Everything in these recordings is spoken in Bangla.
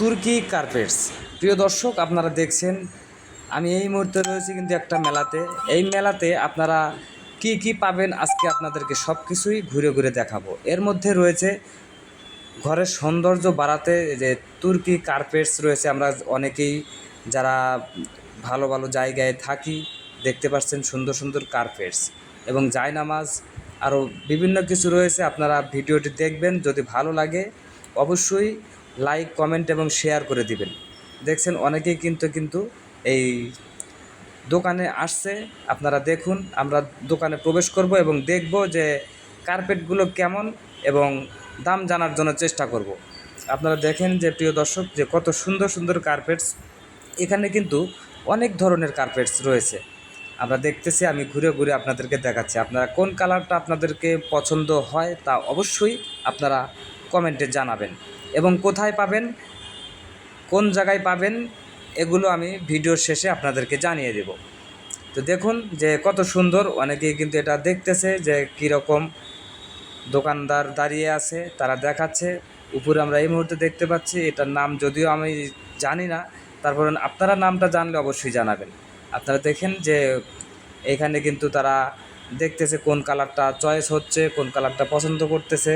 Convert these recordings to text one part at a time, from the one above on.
তুর্কি কার্পেটস। প্রিয় দর্শক, আপনারা দেখছেন, আমি এই মুহূর্তে রয়েছি কিন্তু একটা মেলাতে। এই মেলাতে আপনারা কি কি পাবেন আজকে আপনাদেরকে সব কিছুই ঘুরে ঘুরে দেখাবো। এর মধ্যে রয়েছে ঘরের সৌন্দর্য বাড়াতে যে তুর্কি কার্পেটস রয়েছে, আমরা অনেকেই যারা ভালো ভালো জায়গায় থাকি দেখতে পাচ্ছেন সুন্দর সুন্দর কার্পেটস এবং জায়নামাজ আরও বিভিন্ন কিছু রয়েছে, আপনারা ভিডিওটি দেখবেন। যদি ভালো লাগে, অবশ্যই লাইক কমেন্ট এবং শেয়ার করে দিবেন। দেখছেন অনেকেই কিন্তু কিন্তু এই দোকানে আসছে, আপনারা দেখুন, আমরা দোকানে প্রবেশ করব এবং দেখব যে কার্পেটগুলো কেমন এবং দাম জানার জন্য চেষ্টা করব। আপনারা দেখেন যে, প্রিয় দর্শক, যে কত সুন্দর সুন্দর কার্পেটস এখানে কিন্তু অনেক ধরনের কার্পেটস রয়েছে। আমরা দেখতেছি, আমি ঘুরে ঘুরে আপনাদেরকে দেখাচ্ছি। আপনারা কোন কালারটা আপনাদেরকে পছন্দ হয় তা অবশ্যই আপনারা কমেন্টে জানাবেন এবং কোথায় পাবেন, কোন জায়গায় পাবেন, এগুলো আমি ভিডিওর শেষে আপনাদেরকে জানিয়ে দেব। তো দেখুন যে কত সুন্দর, অনেকেই কিন্তু এটা দেখতেছে যে কীরকম দোকানদার দাঁড়িয়ে আছে, তারা দেখাচ্ছে। উপরে আমরা এই মুহূর্তে দেখতে পাচ্ছি, এটার নাম যদিও আমি জানি না, তারপরে আপনারা নামটা জানলে অবশ্যই জানাবেন। আপনারা দেখেন যে এখানে কিন্তু তারা দেখতেছে কোন কালারটা চয়েস হচ্ছে, কোন কালারটা পছন্দ করতেছে।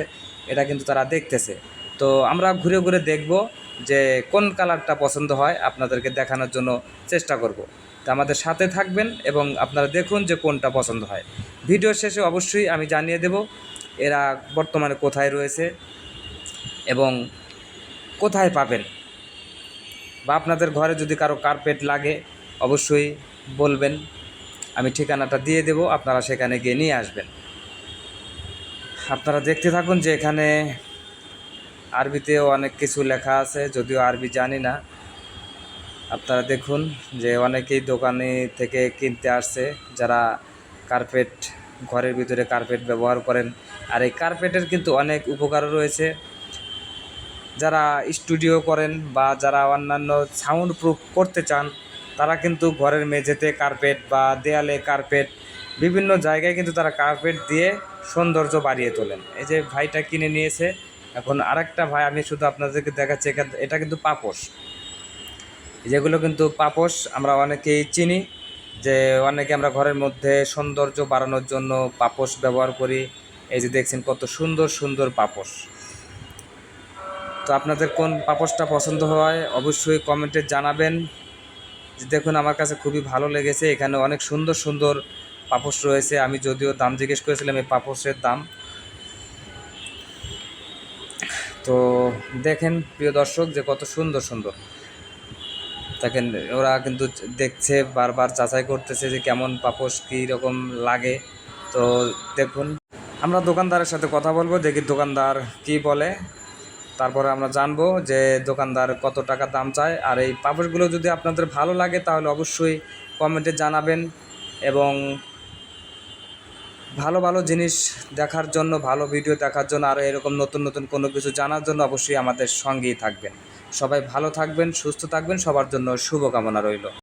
এটা কিন্তু তারা দেখতেছে। তো আমরা ঘুরে ঘুরে দেখব যে কোন কালারটা পছন্দ হয়, আপনাদেরকে দেখানোর জন্য চেষ্টা করব। তো আমাদের সাথে থাকবেন এবং আপনারা দেখুন যে কোনটা পছন্দ হয়। ভিডিও শেষে অবশ্যই আমি জানিয়ে দেব, এরা বর্তমানে কোথায় রয়েছে এবং কোথায় পাবেন। বা আপনাদের ঘরে যদি কারও কার্পেট লাগে, অবশ্যই বলবেন। আমি ঠিকানাটা দিয়ে দেব, আপনারা সেখানে গিয়ে নিয়ে আসবেন। আপনারা দেখতে থাকুন যে এখানে আরবিতেও অনেক কিছু লেখা আছে, যদিও আরবি জানি না। আপনারা দেখুন যে অনেকেই দোকানে থেকে কিনতে আসছে, যারা কার্পেট, ঘরের ভিতরে কার্পেট ব্যবহার করেন। আর এই কার্পেটের কিন্তু অনেক উপকারও রয়েছে। যারা স্টুডিও করেন বা যারা অন্যান্য সাউন্ড প্রুফ করতে চান, তারা কিন্তু ঘরের মেঝেতে কার্পেট বা দেয়ালে কার্পেট বিভিন্ন জায়গায় কিন্তু তারা কার্পেট দিয়ে সৌন্দর্য বাড়িয়ে তোলেন। এই যে ভাইটা কিনে নিয়েছে, এখন আরেকটা ভাই, আমি শুধু আপনাদেরকে দেখাচ্ছি, এটা কিন্তু পাপোশ। যেগুলো কিন্তু পাপোশ আমরা অনেকেই চিনি, যে অনেকে আমরা ঘরের মধ্যে সৌন্দর্য বাড়ানোর জন্য পাপোশ ব্যবহার করি। এই যে দেখছেন কত সুন্দর সুন্দর পাপোশ। তো আপনাদের কোন পাপোশটা পছন্দ হয়, অবশ্যই কমেন্টে জানাবেন। দেখুন, আমার কাছে খুবই ভালো লেগেছে, এখানে অনেক সুন্দর সুন্দর পাপোশ রয়েছে, আমি যদিও দাম জিজ্ঞেস করেছিলাম এই পাপোশের দাম। তো দেখেন প্রিয় দর্শক যে কত সুন্দর সুন্দর। দেখেন ওরা কিন্তু দেখছে, বারবার যাচাই করতেছে যে কেমন পাপোশ কী রকম লাগে। তো দেখুন, আমরা দোকানদারের সাথে কথা বলব, দেখি দোকানদার কি বলে। তারপরে আমরা জানব যে দোকানদার কত টাকা দাম চায়। আর এই পাপোশগুলো যদি আপনাদের ভালো লাগে, তাহলে অবশ্যই কমেন্টে জানাবেন এবং ভালো ভালো জিনিস দেখার জন্য, ভালো ভিডিও দেখার জন্য আরও এরকম নতুন নতুন কোনো কিছু জানার জন্য অবশ্যই আমাদের সঙ্গেই থাকবেন। সবাই ভালো থাকবেন, সুস্থ থাকবেন, সবার জন্য শুভকামনা রইল।